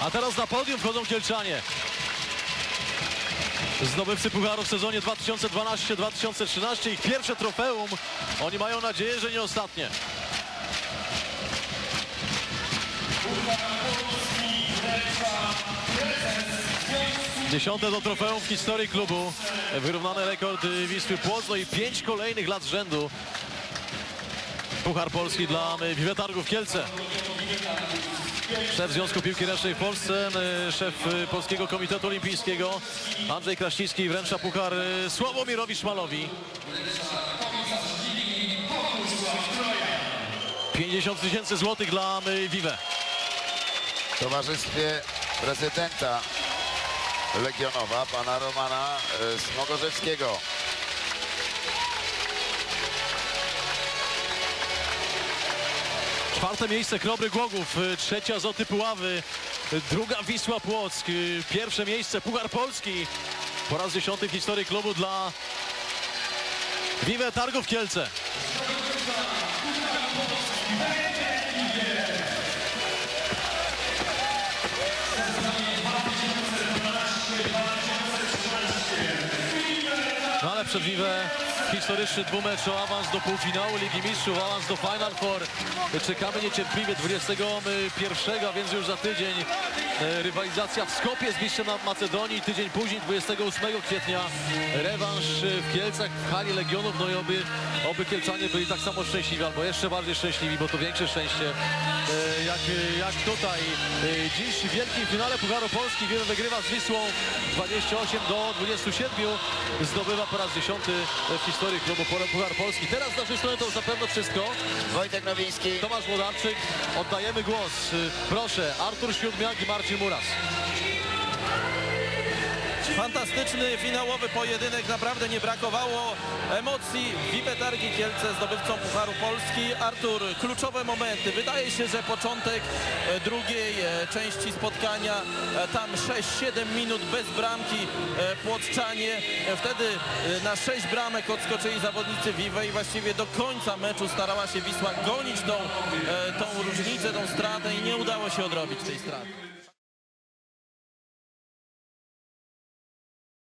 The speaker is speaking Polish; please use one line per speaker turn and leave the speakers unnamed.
A teraz na podium wchodzą Kielczanie. Zdobywcy Pucharu w sezonie 2012-2013. Ich pierwsze trofeum. Oni mają nadzieję, że nie ostatnie. Dziesiąte to trofeum w historii klubu. Wyrównany rekord Wisły Płocno i pięć kolejnych lat z rzędu. Puchar Polski dla Wiwetargów Kielce. Szef Związku Piłki Ręcznej w Polsce, y, szef y, Polskiego Komitetu Olimpijskiego Andrzej Kraśnicki wręcza puchar y, Sławomirowi Szmalowi. 50 tysięcy złotych dla Vive.
W towarzystwie prezydenta Legionowa, pana Romana e, Smogorzewskiego.
Czwarte miejsce Krobry Głogów, y, trzecia Zoty Puławy, y, druga Wisła Płock, y, pierwsze miejsce Puchar Polski. Po raz dziesiąty w historii klubu dla Vive Targów Kielce. No ale przed Vive historyczny dwumecz o awans do półfinału Ligi Mistrzów, awans do Final Four. Czekamy niecierpliwie 21, a więc już za tydzień e, rywalizacja w Skopie z mistrzem Macedonii. Tydzień później, 28 kwietnia, rewanż e, w Kielcach w hali Legionów. No i oby, oby Kielczanie byli tak samo szczęśliwi, albo jeszcze bardziej szczęśliwi, bo to większe szczęście e, jak, jak tutaj. Dziś w wielkim finale Pucharu Polski wiele wygrywa z Wisłą 28 do 27. Zdobywa po raz dziesiąty w historii klubu Puchar Polski. Teraz z naszej strony to już na pewno wszystko.
Wojtek Nowiński.
Tomasz Włodarczyk, oddajemy głos. Y, Proszę, Artur Siódmiak i Marcin Muras.
Fantastyczny finałowy pojedynek, naprawdę nie brakowało emocji. Vive Targi Kielce zdobywcą Pucharu Polski. Artur, kluczowe momenty. Wydaje się, że początek e, drugiej e, części spotkania, e, tam 6-7 minut bez bramki Płotczanie. Wtedy na 6 bramek odskoczyli zawodnicy Vive i właściwie do końca meczu starała się Wisła gonić tą, tą różnicę, tą stratę i nie udało się odrobić tej straty.